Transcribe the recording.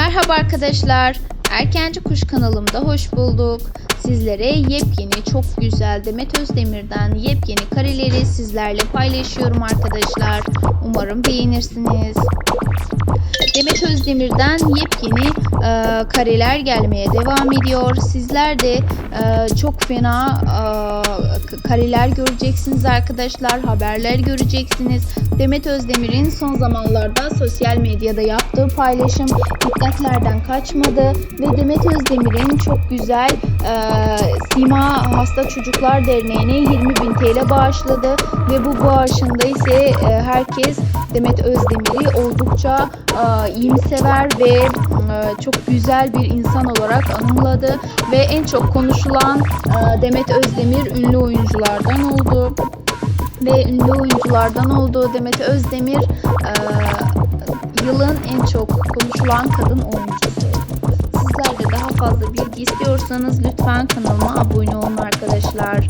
Merhaba arkadaşlar. Erkenci Kuş kanalımda hoş bulduk. Sizlere yepyeni çok güzel Demet Özdemir'den yepyeni kareleri sizlerle paylaşıyorum arkadaşlar. Umarım beğenirsiniz. Demet Özdemir'den yepyeni e, kareler gelmeye devam ediyor. Sizler de e, çok fena e, kareler göreceksiniz arkadaşlar. Haberler göreceksiniz. Demet Özdemir'in son zamanlarda sosyal medyada yaptığı paylaşım dikkatlerden kaçmadı ve Demet Özdemir'in çok güzel e, Sima Hasta Çocuklar Derneği'ne 20 bin TL bağışladı ve bu bağışında ise e, herkes Demet Özdemir'i oldukça e, iyimsever ve e, çok güzel bir insan olarak anımladı ve en çok konuşulan e, Demet Özdemir ünlü oyunculardan oldu ve ünlü oyunculardan olduğu Demet Özdemir e, yılın en çok konuşulan kadın oyuncusu. Sizler de daha fazla bilgi istiyorsanız lütfen kanalıma abone olun arkadaşlar.